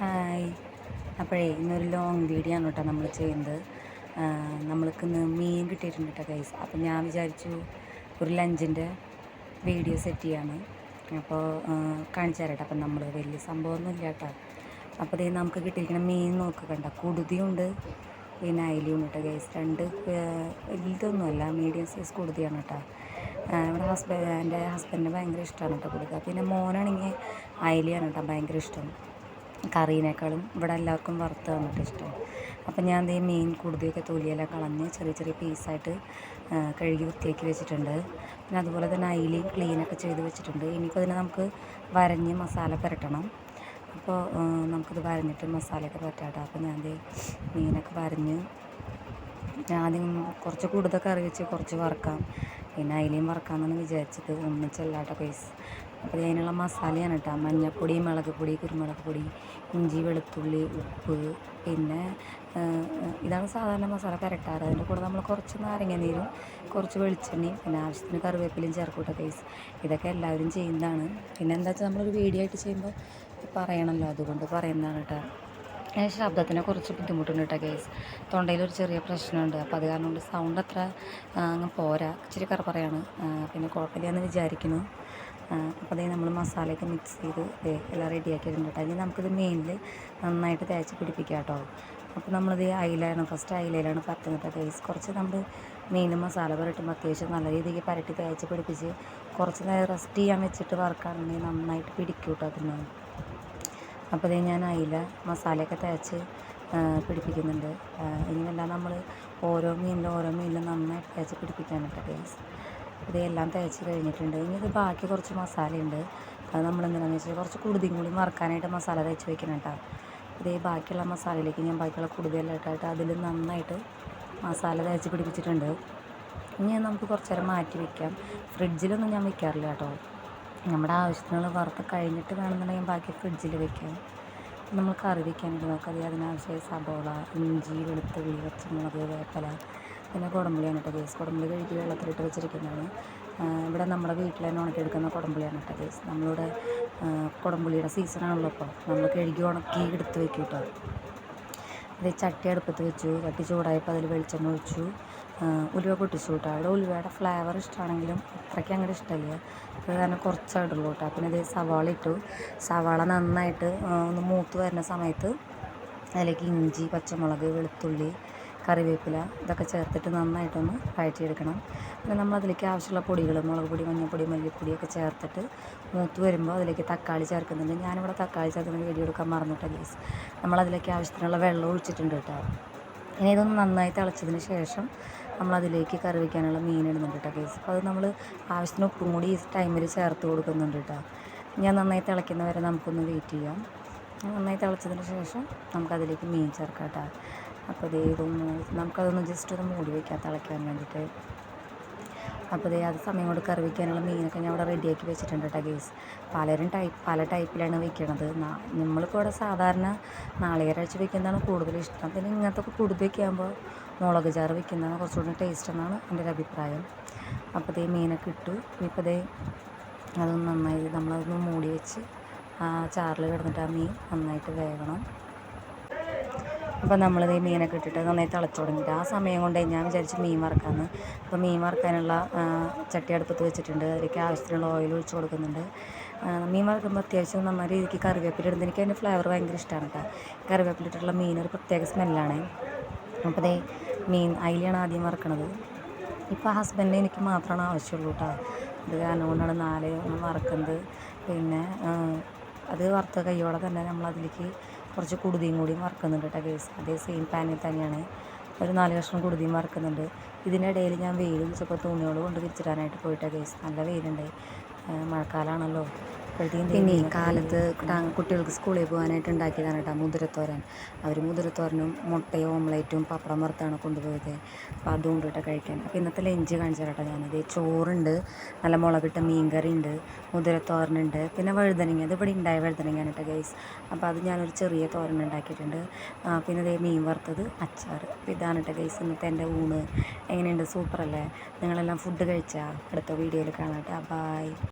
Hi. അപ്പോഴേ ഇന്നൊരു long video ആണ് കേട്ടോ നമ്മൾ ചെയ്യുന്നത്. നമ്മൾക്ക് ഇന്ന് മീൻ കിട്ടിയിട്ടുണ്ട് കേട്ടോ ഗൈസ് അപ്പോൾ ഞാൻ വിചാരിച്ചു ഒരു ലഞ്ചിന്റെ വീഡിയോ സെറ്റ് ചെയ്യാണ്. അപ്പോൾ കാണിച്ചു തരാം അപ്പം നമ്മൾ വലിയ സംഭവമൊന്നും ഇല്ല കേട്ടോ. അപ്പോൾ ഇതേ നമുക്ക് കിട്ടിയിരിക്കുന്ന മീൻ നോക്കുക കണ്ട. കുടുതിയുണ്ട്. പിന്നെ അയിലിയും കേട്ടോ ഗൈസ് രണ്ട് വലുതൊന്നുമല്ല. മീഡിയം സൈസ് കുടുതിയാണ് കേട്ടോ. ഇവിടെ ഹസ്ബൻഡ് എന്റെ ഹസ്ബൻഡിന് ഭയങ്കര ഇഷ്ടമാണ് കേട്ടോ കൊടുക്കുക പിന്നെ മോനാണെങ്കിൽ അയിലിയാണ് കേട്ടോ ഭയങ്കര ഇഷ്ടം. കറീനേക്കാളും ഇവിടെ എല്ലാവർക്കും വറുത്ത് തന്നിട്ട് ഇഷ്ടമാണ് അപ്പം ഞാൻ ദേ മീൻ കൂടുതലൊക്കെ തൊലിയെല്ലാം കളഞ്ഞ് ചെറിയ ചെറിയ പീസായിട്ട് കഴുകി വൃത്തിയാക്കി വെച്ചിട്ടുണ്ട്. പിന്നെ അതുപോലെ തന്നെ അയിലയും ക്ലീനൊക്കെ ചെയ്ത് വെച്ചിട്ടുണ്ട്. ഇനിയിപ്പോൾ അതിനെ നമുക്ക് വരഞ്ഞ് മസാല പുരട്ടണം. അപ്പോൾ നമുക്കിത് വരഞ്ഞിട്ട് മസാലയൊക്കെ പറ്റാട്ടോ അപ്പോൾ ഞാൻ മീനൊക്കെ വരഞ്ഞ് ആദ്യം കുറച്ച് കൂടുതൽ കറി വെച്ച് കുറച്ച് വറക്കാം. പിന്നെ അതിലേയും വറക്കാമെന്നാണ് വിചാരിച്ചത്. ഒന്നിച്ചല്ലാട്ടോ പൈസ അപ്പോൾ അതിനുള്ള മസാലയാണ് കേട്ടോ മഞ്ഞൾപ്പൊടി മുളക് പൊടി കുരുമുളക് പൊടി ഇഞ്ചി വെളുത്തുള്ളി ഉപ്പ് പിന്നെ ഇതാണ് സാധാരണ മസാല പുരട്ടാറ്. അതിന്റെ കൂടെ നമ്മൾ കുറച്ച് നാരങ്ങ നീരും കുറച്ച് വെളിച്ചെണ്ണയും പിന്നെ ആവശ്യത്തിന് കറിവേപ്പിലയും ചേർക്കൂട്ടോ കേസ് ഇതൊക്കെ എല്ലാവരും ചെയ്യുന്നതാണ്. പിന്നെ എന്താ വെച്ചാൽ നമ്മളൊരു വീഡിയോ ആയിട്ട് ചെയ്യുമ്പോൾ പറയണമല്ലോ അതുകൊണ്ട് പറയുന്നതാണ് കേട്ടോ ശബ്ദത്തിന് കുറച്ച് ബുദ്ധിമുട്ടുണ്ട് കേട്ടോ കേസ് തൊണ്ടയിൽ ഒരു ചെറിയ പ്രശ്നമുണ്ട്. അപ്പോൾ അത് കാരണം കൊണ്ട് സൗണ്ട് അത്ര അങ്ങ് പോരാ. ഇച്ചിരി കറപ്പറയാണ് പിന്നെ കുഴപ്പമില്ല വിചാരിക്കുന്നു. അപ്പോൾ അതേ നമ്മൾ മസാലയൊക്കെ മിക്സ് ചെയ്ത് എല്ലാം റെഡിയാക്കിയിട്ടുണ്ട് കേട്ടോ. ഇനി നമുക്കിത് മെയിനിൽ നന്നായിട്ട് തേച്ച് പിടിപ്പിക്കാം കേട്ടോ. അപ്പോൾ നമ്മളിത് അയിലാണ്. ഫസ്റ്റ് അയിലയിലാണ് പറ്റുന്നത് കേസ് കുറച്ച് നമ്മൾ മെയിനിൽ മസാല പുരട്ടുമ്പോൾ അത്യാവശ്യം നല്ല രീതിക്ക് പരട്ടി തേച്ച് പിടിപ്പിച്ച് കുറച്ച് നേരം റെസ്റ്റ് ചെയ്യാൻ വെച്ചിട്ട് വറുക്കുകയാണെങ്കിൽ നന്നായിട്ട് പിടിക്കും കേട്ടോ അപ്പോൾ ഞാൻ അയില മസാലയൊക്കെ തേച്ച് പിടിപ്പിക്കുന്നുണ്ട്. ഇനി ഇനിയല്ല നമ്മൾ ഓരോ മീനിലും ഓരോ മീനിലും നന്നായിട്ട് തേച്ച് പിടിപ്പിക്കാനായിട്ട് കേസ് ഇതെല്ലാം തേച്ച് കഴിഞ്ഞിട്ടുണ്ട്. ഇനി ഇത് ബാക്കി കുറച്ച് മസാലയുണ്ട്. അത് നമ്മൾ എന്തിനാണെന്ന് വെച്ചാൽ കുറച്ച് കുടുതിയും കൂടി മറക്കാനായിട്ട് മസാല തേച്ച് വെക്കണം കേട്ടോ ഇതേ ബാക്കിയുള്ള മസാലയിലേക്ക് ഞാൻ ബാക്കിയുള്ള കുടുതിയെല്ലാം ഇട്ടായിട്ട് അതിൽ നന്നായിട്ട് മസാല തേച്ച് പിടിപ്പിച്ചിട്ടുണ്ട്. ഇനി നമുക്ക് കുറച്ച് നേരം മാറ്റി വെക്കാം. ഫ്രിഡ്ജിലൊന്നും ഞാൻ വെക്കാറില്ല കേട്ടോ നമ്മുടെ ആവശ്യത്തിനുള്ള വറുത്ത് കഴിഞ്ഞിട്ട് വേണമെന്നുണ്ടെങ്കിൽ ബാക്കി ഫ്രിഡ്ജിൽ വെക്കാം. നമ്മൾ കറി വെക്കാനായിട്ട് നോക്കാം അതിനാവശ്യമായ സബോള ഇഞ്ചി വെളുത്തുള്ളി പച്ചമുളക് വേപ്പല പിന്നെ കുടംപുളിയാണ് കേട്ടോ കേസ് കുടംപുളി കഴുകി വെള്ളത്തിലിട്ട് വെച്ചിരിക്കുന്നതാണ്. ഇവിടെ നമ്മുടെ വീട്ടിൽ തന്നെ ഉണക്കിയെടുക്കുന്ന കുടംപുളിയാണ് കേട്ടോ കേസ് നമ്മളിവിടെ കുടംപുളിയുടെ സീസണാണല്ലോ ഇപ്പോൾ നമ്മൾ കഴുകി ഉണക്കി എടുത്ത് വെക്കും കേട്ടോ. അത് ചട്ടി അടുപ്പത്ത് വെച്ചു. ചട്ടി ചൂടായപ്പോൾ അതിൽ വെളിച്ചെണ്ണ ഒഴിച്ചു. ഉലുവ പൊട്ടിച്ചു കേട്ടോ അവിടെ ഉലുവയുടെ ഫ്ലേവർ ഇഷ്ടമാണെങ്കിലും അത്രയ്ക്ക് അങ്ങോട്ട് ഇഷ്ടമല്ല അത് കാരണം കുറച്ചായിട്ടുള്ളൂ കേട്ടോ. പിന്നെ ഇത് സവാള ഇട്ടു. സവാള നന്നായിട്ട് ഒന്ന് മൂത്ത് വരുന്ന സമയത്ത് അതിലേക്ക് ഇഞ്ചി പച്ചമുളക് വെളുത്തുള്ളി കറിവേപ്പില ഇതൊക്കെ ചേർത്തിട്ട് നന്നായിട്ടൊന്ന് വഴറ്റിയെടുക്കണം. പിന്നെ നമ്മൾ അതിലേക്ക് ആവശ്യമുള്ള പൊടികൾ മുളക് പൊടി മഞ്ഞൾപ്പൊടി മല്ലിപ്പൊടിയൊക്കെ ചേർത്തിട്ട് മൂത്ത് വരുമ്പോൾ അതിലേക്ക് തക്കാളി ചേർക്കുന്നുണ്ട്. ഞാനിവിടെ തക്കാളി ചേർക്കുന്ന വീഡിയോ എടുക്കാൻ മറന്നിട്ട ഗീസ് നമ്മളതിലേക്ക് ആവശ്യത്തിനുള്ള വെള്ളം ഒഴിച്ചിട്ടുണ്ട് കേട്ടോ. ഇനി ഇതൊന്ന് നന്നായി തിളച്ചതിന് ശേഷം നമ്മളതിലേക്ക് കറി വയ്ക്കാനുള്ള മീൻ ഇടുന്നുണ്ട് കേട്ടോ കേസ് അപ്പോൾ അത് നമ്മൾ ആവശ്യത്തിന് ഉപ്പും കൂടി ഈ ടൈമിൽ ചേർത്ത് കൊടുക്കുന്നുണ്ട് കേട്ടോ. ഞാൻ നന്നായി തിളയ്ക്കുന്നവരെ നമുക്കൊന്ന് വെയിറ്റ് ചെയ്യാം. നന്നായി തിളച്ചതിന് ശേഷം നമുക്കതിലേക്ക് മീൻ ചേർക്കാം കേട്ടോ. അപ്പോൾ ഇതൊന്ന് നമുക്കതൊന്ന് ജസ്റ്റ് ഒന്ന് മൂടി വയ്ക്കാം തിളയ്ക്കാൻ വേണ്ടിയിട്ട്. അപ്പോൾ ദേ അത് സമയം കൊണ്ട് കറി വയ്ക്കാനുള്ള മീനൊക്കെ ഞാൻ അവിടെ റെഡിയാക്കി വെച്ചിട്ടുണ്ട് കേട്ടോ ഗേസ് പലരും ടൈപ്പ് പല ടൈപ്പിലാണ് വയ്ക്കണത് നമ്മളിപ്പോൾ ഇവിടെ സാധാരണ നാളികേരഴിച്ച് വയ്ക്കുന്നതാണ് കൂടുതൽ ഇഷ്ടം. പിന്നെ ഇങ്ങനത്തെ കുടുതൽ വയ്ക്കുമ്പോൾ മുളക് ചാറ് വയ്ക്കുന്നതാണ് കുറച്ചുകൂടി ടേസ്റ്റ് എന്നാണ് എന്റെ ഒരു അഭിപ്രായം. അപ്പോൾ ഇതേ മീനൊക്കെ ഇട്ടു. ഇപ്പോൾ ഇതേ അതൊന്ന് നന്നായി നമ്മളതൊന്ന് മൂടി വെച്ച് ആ ചാറിൽ കിടന്നിട്ട് ആ മീൻ നന്നായിട്ട് വേകണം അപ്പോൾ നമ്മളിത് മീനൊക്കെ ഇട്ടിട്ട് നന്നായി തിളച്ചു തുടങ്ങിയിട്ട് ആ സമയം കൊണ്ട് ഞാൻ വിചാരിച്ച് മീൻ വറക്കാമെന്ന് അപ്പോൾ മീൻ വറക്കാനുള്ള ചട്ടി അടുപ്പത്ത് വെച്ചിട്ടുണ്ട്. അതിലേക്ക് ആവശ്യത്തിനുള്ള ഓയിൽ ഒഴിച്ച് കൊടുക്കുന്നുണ്ട്. മീൻ വറക്കുമ്പോൾ അത്യാവശ്യം നന്നായി രീതിക്ക് കറിവേപ്പില ഇടുന്നത് എനിക്ക് അതിന്റെ ഫ്ലേവർ ഭയങ്കര ഇഷ്ടമാണ് കേട്ടോ. കറിവേപ്പില ഇട്ടിട്ടുള്ള മീൻ ഒരു പ്രത്യേക സ്മെല്ലാണ് അപ്പോൾ അതേ മീൻ അതിലാണ് ആദ്യം വറക്കണത്. ഇപ്പോൾ ഹസ്ബൻഡിന് എനിക്ക് മാത്രമാണ് ആവശ്യമുള്ളൂ കേട്ടോ. അത് കാരണം കൊണ്ടാണ് നാല് വറക്കുന്നത്. പിന്നെ അത് വറുത്ത കയ്യോടെ തന്നെ നമ്മൾ അതിലേക്ക് കുറച്ച് കുടുതിയും കൂടിയും വറക്കുന്നുണ്ട് കേട്ടോ ഗേസ് അതേ സെയിം പാനിൽ തന്നെയാണ്. ഒരു നാല് കഷ്ണം കുടുതിയും വറക്കുന്നുണ്ട് ഇതിനിടയിൽ ഞാൻ വെയിൽ ചിലപ്പോൾ തുണികൾ കൊണ്ട് വിരിച്ചിടാനായിട്ട് പോയിട്ടാണ് ഗേസ് നല്ല വെയിലുണ്ട്. മഴക്കാലമാണല്ലോ പിന്നെ ഈ കാലത്ത് കുട്ടികൾക്ക് സ്കൂളിൽ പോകാനായിട്ട് ഉണ്ടാക്കിയതാണ് കേട്ടോ മുതിരത്തോരൻ. അവർ മുതിരത്തോരനും മുട്ടയും ഓംലേറ്റും പപ്പടം വറുത്താണ് കൊണ്ടുപോയത്. അപ്പോൾ അതും കേട്ടോ കഴിക്കാൻ. അപ്പോൾ ഇന്നത്തെ ലഞ്ച് കാണിച്ചു കേട്ടോ ഞാനിത്. ചോറുണ്ട് നല്ല മുളകിട്ട മീൻകറി ഉണ്ട് മുതിരത്തോരനുണ്ട് പിന്നെ വഴുതനങ്ങ. അത് ഇവിടെ ഉണ്ടായ വഴുതനങ്ങയാണ് കേട്ടോ ഗൈസ് അപ്പോൾ അത് ഞാനൊരു ചെറിയ തോരൻ ഉണ്ടാക്കിയിട്ടുണ്ട്. പിന്നെ ഇതേ മീൻ വറുത്തത് അച്ചാർ അപ്പോൾ ഇതാണ് കേട്ടോ ഗൈസ് ഇന്നത്തെ എന്റെ ഊണ്. എങ്ങനെയുണ്ട്? സൂപ്പറല്ലേ? നിങ്ങളെല്ലാം ഫുഡ് കഴിച്ചാൽ അടുത്ത വീഡിയോയിൽ കാണാം കേട്ടോ. ബായ്